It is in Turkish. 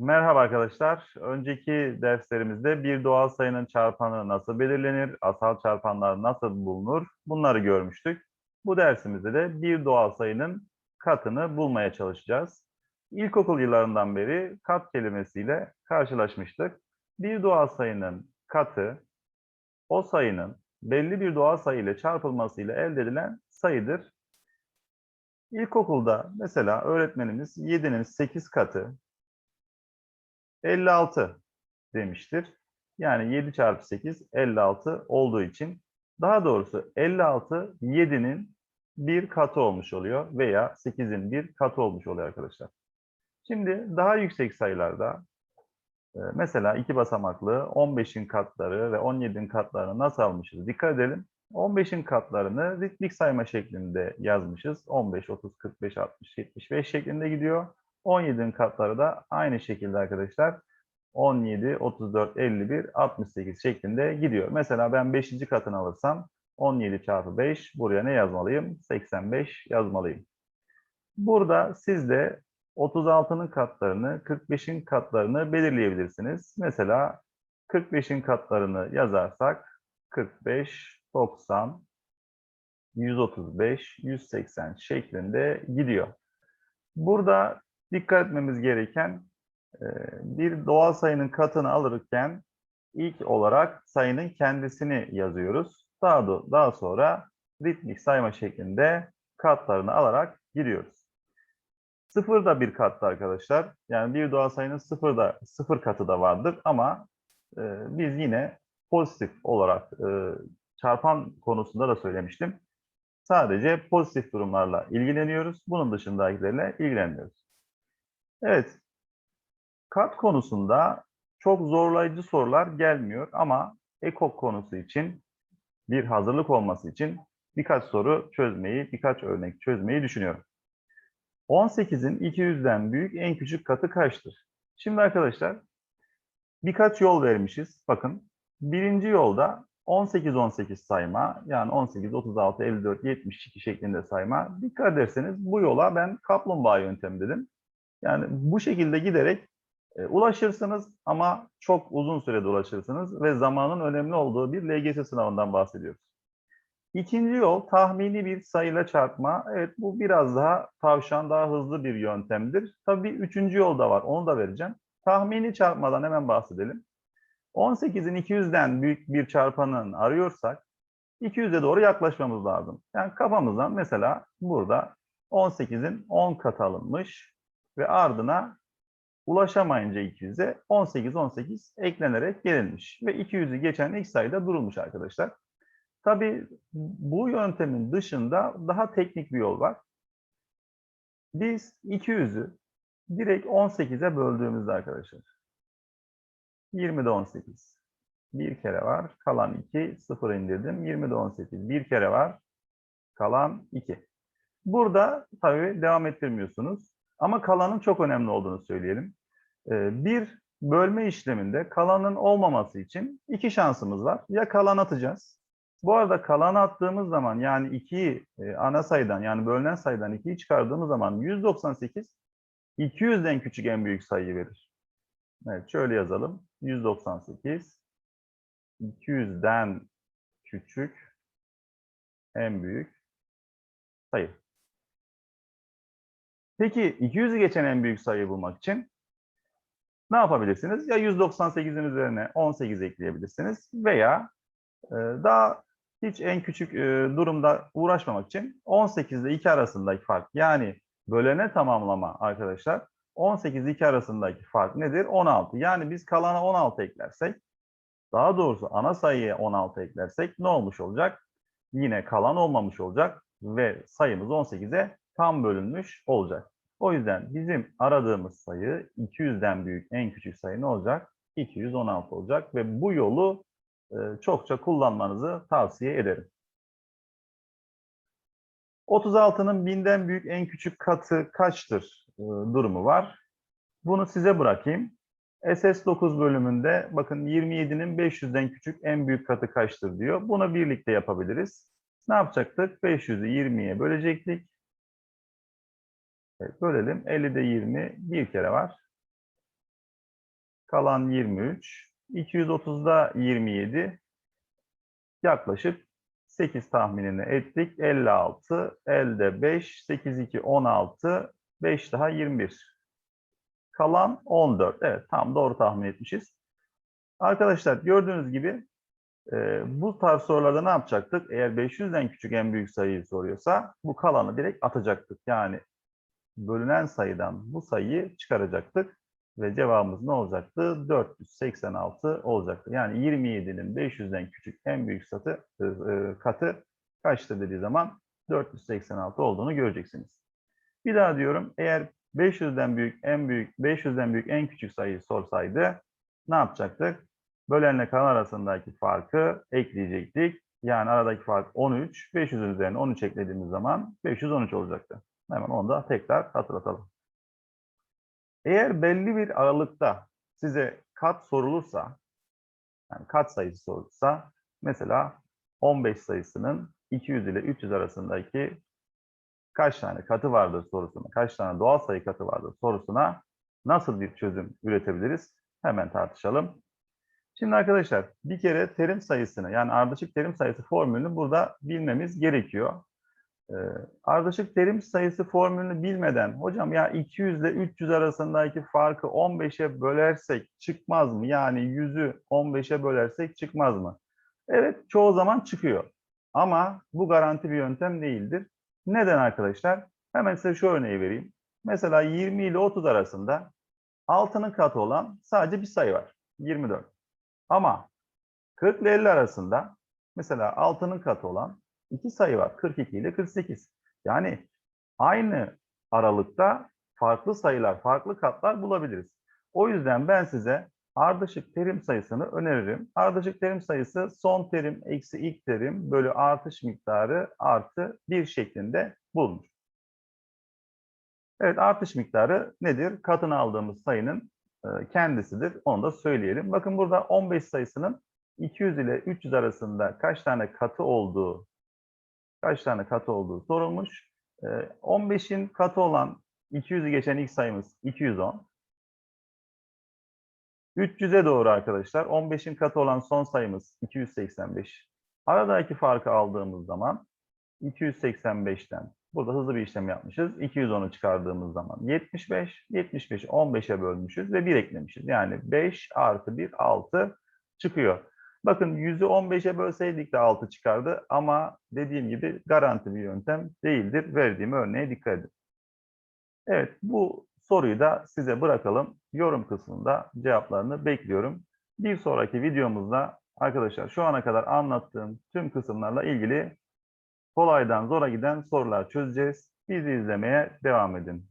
Merhaba arkadaşlar. Önceki derslerimizde bir doğal sayının çarpanı nasıl belirlenir, asal çarpanlar nasıl bulunur bunları görmüştük. Bu dersimizde de bir doğal sayının katını bulmaya çalışacağız. İlkokul yıllarından beri kat kelimesiyle karşılaşmıştık. Bir doğal sayının katı, o sayının belli bir doğal sayı ile çarpılmasıyla elde edilen sayıdır. İlkokulda mesela öğretmenimiz 7'nin 8 katı, 56 demiştir. Yani 7 çarpı 8 56 olduğu için daha doğrusu 56 7'nin bir katı olmuş oluyor veya 8'in bir katı olmuş oluyor arkadaşlar. Şimdi daha yüksek sayılarda e, mesela iki basamaklı 15'in katları ve 17'in katlarını nasıl almışız? Dikkat edelim. 15'in katlarını ritmik sayma şeklinde yazmışız. 15, 30, 45, 60, 75 şeklinde gidiyor. 17'nin katları da aynı şekilde arkadaşlar 17, 34, 51, 68 şeklinde gidiyor. Mesela ben 5. katını alırsam 17 çarpı 5 buraya ne yazmalıyım? 85 yazmalıyım. Burada siz de 36'nın katlarını, 45'in katlarını belirleyebilirsiniz. Mesela 45'in katlarını yazarsak 45, 90, 135, 180 şeklinde gidiyor. Burada dikkat etmemiz gereken e, bir doğal sayının katını alırken ilk olarak sayının kendisini yazıyoruz. Daha, da, daha sonra ritmik sayma şeklinde katlarını alarak gidiyoruz. Sıfır da bir kattı arkadaşlar. Yani bir doğal sayının sıfır da sıfır katı da vardır ama e, biz yine pozitif olarak e, çarpan konusunda da söylemiştim. Sadece pozitif durumlarla ilgileniyoruz. Bunun dışındakilerle ilgilenmiyoruz. Evet, kat konusunda çok zorlayıcı sorular gelmiyor ama ekok konusu için bir hazırlık olması için birkaç soru çözmeyi, birkaç örnek çözmeyi düşünüyorum. 18'in 200'den büyük en küçük katı kaçtır? Şimdi arkadaşlar birkaç yol vermişiz. Bakın birinci yolda 18-18 sayma yani 18, 36, 54, 72 şeklinde sayma. Dikkat ederseniz bu yola ben kaplumbağa yöntemi dedim. Yani bu şekilde giderek e, ulaşırsınız ama çok uzun sürede ulaşırsınız ve zamanın önemli olduğu bir LGS sınavından bahsediyoruz. İkinci yol tahmini bir sayıyla çarpma. Evet bu biraz daha tavşan daha hızlı bir yöntemdir. Tabii üçüncü yol da var onu da vereceğim. Tahmini çarpmadan hemen bahsedelim. 18'in 200'den büyük bir çarpanın arıyorsak 200'e doğru yaklaşmamız lazım. Yani kafamızdan mesela burada 18'in 10 katı alınmış ve ardına ulaşamayınca 200'e 18 18 eklenerek gelinmiş ve 200'ü geçen ilk sayıda durulmuş arkadaşlar. Tabii bu yöntemin dışında daha teknik bir yol var. Biz 200'ü direkt 18'e böldüğümüzde arkadaşlar 20'de 18 bir kere var kalan 2 sıfır indirdim 20'de 18 bir kere var kalan 2. Burada tabii devam ettirmiyorsunuz ama kalanın çok önemli olduğunu söyleyelim. Ee, bir bölme işleminde kalanın olmaması için iki şansımız var. Ya kalan atacağız. Bu arada kalan attığımız zaman yani 2'yi e, ana sayıdan yani bölünen sayıdan 2'yi çıkardığımız zaman 198 200'den küçük en büyük sayıyı verir. Evet şöyle yazalım. 198 200'den küçük en büyük sayı. Peki 200'ü geçen en büyük sayıyı bulmak için ne yapabilirsiniz? Ya 198'in üzerine 18 ekleyebilirsiniz veya e, daha hiç en küçük e, durumda uğraşmamak için 18 ile 2 arasındaki fark yani bölene tamamlama arkadaşlar 18 ile 2 arasındaki fark nedir? 16. Yani biz kalana 16 eklersek daha doğrusu ana sayıya 16 eklersek ne olmuş olacak? Yine kalan olmamış olacak ve sayımız 18'e tam bölünmüş olacak. O yüzden bizim aradığımız sayı 200'den büyük en küçük sayı ne olacak? 216 olacak ve bu yolu e, çokça kullanmanızı tavsiye ederim. 36'nın binden büyük en küçük katı kaçtır e, durumu var. Bunu size bırakayım. SS9 bölümünde bakın 27'nin 500'den küçük en büyük katı kaçtır diyor. Bunu birlikte yapabiliriz. Ne yapacaktık? 500'ü 20'ye bölecektik. Evet, bölelim. 50'de 20 bir kere var. Kalan 23. 230'da 27. Yaklaşık 8 tahminini ettik. 56. Elde 5. 8, 2, 16. 5 daha 21. Kalan 14. Evet tam doğru tahmin etmişiz. Arkadaşlar gördüğünüz gibi e, bu tarz sorularda ne yapacaktık? Eğer 500'den küçük en büyük sayıyı soruyorsa bu kalanı direkt atacaktık. Yani bölünen sayıdan bu sayıyı çıkaracaktık ve cevabımız ne olacaktı? 486 olacaktı. Yani 27'nin 500'den küçük en büyük satı, e, e, katı kaçtı dediği zaman 486 olduğunu göreceksiniz. Bir daha diyorum eğer 500'den büyük en büyük 500'den büyük en küçük sayıyı sorsaydı ne yapacaktık? Bölenle kalan arasındaki farkı ekleyecektik. Yani aradaki fark 13. 500'ün üzerine 13 eklediğimiz zaman 513 olacaktı. Hemen onu da tekrar hatırlatalım. Eğer belli bir aralıkta size kat sorulursa, yani kat sayısı sorulursa, mesela 15 sayısının 200 ile 300 arasındaki kaç tane katı vardır sorusuna, kaç tane doğal sayı katı vardır sorusuna nasıl bir çözüm üretebiliriz? Hemen tartışalım. Şimdi arkadaşlar bir kere terim sayısını yani ardışık terim sayısı formülünü burada bilmemiz gerekiyor. Ee, ardışık terim sayısı formülünü bilmeden hocam ya 200 ile 300 arasındaki farkı 15'e bölersek çıkmaz mı? Yani 100'ü 15'e bölersek çıkmaz mı? Evet çoğu zaman çıkıyor. Ama bu garanti bir yöntem değildir. Neden arkadaşlar? Hemen size şu örneği vereyim. Mesela 20 ile 30 arasında 6'nın katı olan sadece bir sayı var. 24. Ama 40 ile 50 arasında mesela 6'nın katı olan iki sayı var. 42 ile 48. Yani aynı aralıkta farklı sayılar, farklı katlar bulabiliriz. O yüzden ben size ardışık terim sayısını öneririm. Ardışık terim sayısı son terim eksi ilk terim bölü artış miktarı artı 1 şeklinde bulunur. Evet artış miktarı nedir? Katını aldığımız sayının kendisidir. Onu da söyleyelim. Bakın burada 15 sayısının 200 ile 300 arasında kaç tane katı olduğu kaç tane katı olduğu sorulmuş. 15'in katı olan 200'ü geçen ilk sayımız 210. 300'e doğru arkadaşlar 15'in katı olan son sayımız 285. Aradaki farkı aldığımız zaman 285'ten burada hızlı bir işlem yapmışız. 210'u çıkardığımız zaman 75. 75'i 15'e bölmüşüz ve 1 eklemişiz. Yani 5 artı 1 6 çıkıyor. Bakın 100'ü 15'e bölseydik de 6 çıkardı ama dediğim gibi garanti bir yöntem değildir. Verdiğim örneğe dikkat edin. Evet bu soruyu da size bırakalım. Yorum kısmında cevaplarını bekliyorum. Bir sonraki videomuzda arkadaşlar şu ana kadar anlattığım tüm kısımlarla ilgili kolaydan zora giden sorular çözeceğiz. Bizi izlemeye devam edin.